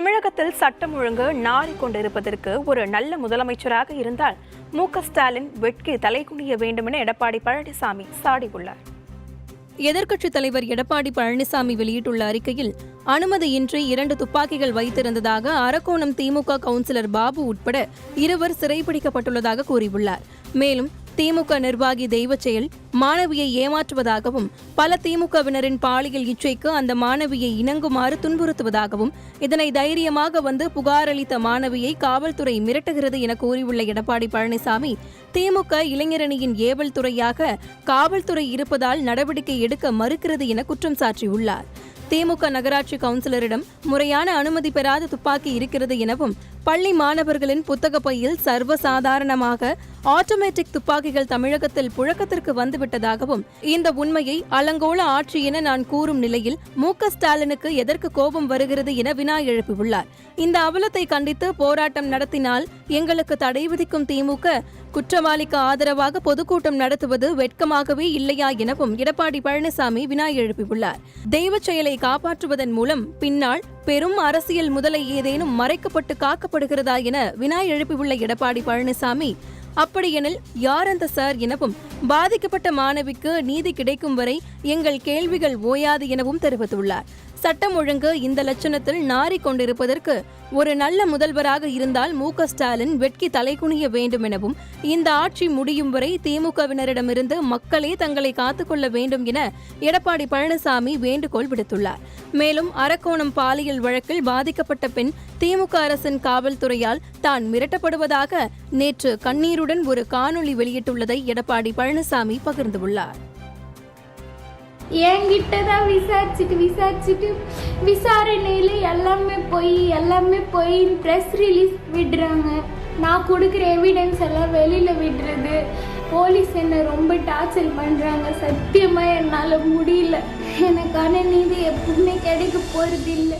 தமிழகத்தில் சட்டம் ஒழுங்கு நாறிக்கொண்டிருப்பதற்கு ஒரு நல்ல முதலமைச்சராக இருந்தால் மு ஸ்டாலின் வெட்கி தலைகுனிய வேண்டுமென எடப்பாடி பழனிசாமி சாடியுள்ளார் எதிர்க்கட்சித் தலைவர் எடப்பாடி பழனிசாமி வெளியிட்டுள்ள அறிக்கையில் அனுமதியின்றி இரண்டு துப்பாக்கிகள் வைத்திருந்ததாக அரக்கோணம் திமுக கவுன்சிலர் பாபு உட்பட இருவர் சிறைபிடிக்கப்பட்டுள்ளதாக கூறியுள்ளார். மேலும் திமுக நிர்வாகி தெய்வச்செயல் மாணவியை ஏமாற்றுவதாகவும் பல திமுகவினரின் பாலியல் இச்சைக்கு அந்த மாணவியை இணங்குமாறு துன்புறுத்துவதாகவும் இதனை தைரியமாக வந்து புகாரளித்த மாணவியை காவல்துறை மிரட்டுகிறது என கூறியுள்ள எடப்பாடி பழனிசாமி திமுக இளைஞரணியின் ஏவல் துறையாக காவல்துறை இருப்பதால் நடவடிக்கை எடுக்க மறுக்கிறது என குற்றம் சாட்டியுள்ளார் திமுக நகராட்சி கவுன்சிலரிடம் முறையான அனுமதி பெறாத துப்பாக்கி இருக்கிறது எனவும் பள்ளி மாணவர்களின் புத்தக பையில் சர்வசாதாரணமாக ஆட்டோமேட்டிக் துப்பாக்கிகள் தமிழகத்தில் புழக்கத்திற்கு வந்துவிட்டதாகவும் இந்த உண்மையை அலங்கோல ஆட்சி என நான் கூறும் நிலையில் மு ஸ்டாலினுக்கு எதற்கு கோபம் வருகிறது என வினா எழுப்பியுள்ளார். இந்த அவலத்தை கண்டித்து போராட்டம் நடத்தினால் எங்களுக்கு தடை விதிக்கும் திமுக குற்றவாளிக்கு ஆதரவாக பொதுக்கூட்டம் நடத்துவது வெட்கமாகவே இல்லையா எனவும் எடப்பாடி பழனிசாமி வினா எழுப்பியுள்ளார். தெய்வச் செயலை காப்பாற்றுவதன் மூலம் பின்னால் பெரும் அரசியல் முதலை ஏதேனும் மறைக்கப்பட்டு காக்கப்படுகிறதா என வினா எழுப்பியுள்ள எடப்பாடி பழனிசாமி அப்படியெனில் யார் அந்த சார் எனவும் பாதிக்கப்பட்ட மாணவிக்கு நீதி கிடைக்கும் வரை எங்கள் கேள்விகள் ஓயாது எனவும் தெரிவித்துள்ளார். சட்டம் ஒழுங்கு இந்த லட்சணத்தில் நாரி கொண்டிருப்பதற்கு ஒரு நல்ல முதல்வராக இருந்தால் மு ஸ்டாலின் வெட்கி தலைகுனிய வேண்டும் எனவும் இந்த ஆட்சி முடியும் வரை திமுகவினரிடமிருந்து மக்களே தங்களை காத்துக்கொள்ள வேண்டும் என எடப்பாடி பழனிசாமி வேண்டுகோள் விடுத்துள்ளார். மேலும் அரக்கோணம் பாலியல் வழக்கில் பாதிக்கப்பட்ட பெண் திமுக அரசின் காவல்துறையால் தான் மிரட்டப்படுவதாக நேற்று கண்ணீருடன் ஒரு காணொளி வெளியிட்டுள்ளதை எடப்பாடி பழனிசாமி பகிர்ந்துள்ளார் என்கிட்ட தான் விசாரிச்சுட்டு விசாரிச்சுட்டு விசாரணையில் எல்லாமே போய் எல்லாமே போய் ப்ரெஸ் ரிலீஸ் விடுறாங்க. நான் கொடுக்குற எவிடன்ஸ் எல்லாம் வெளியில் விடுறது. போலீஸ் என்னை ரொம்ப டார்ச்சர் பண்ணுறாங்க சத்தியமாக என்னால் முடியல. எனக்கான நீதி எப்பவுமே கிடைக்க போகிறது இல்லை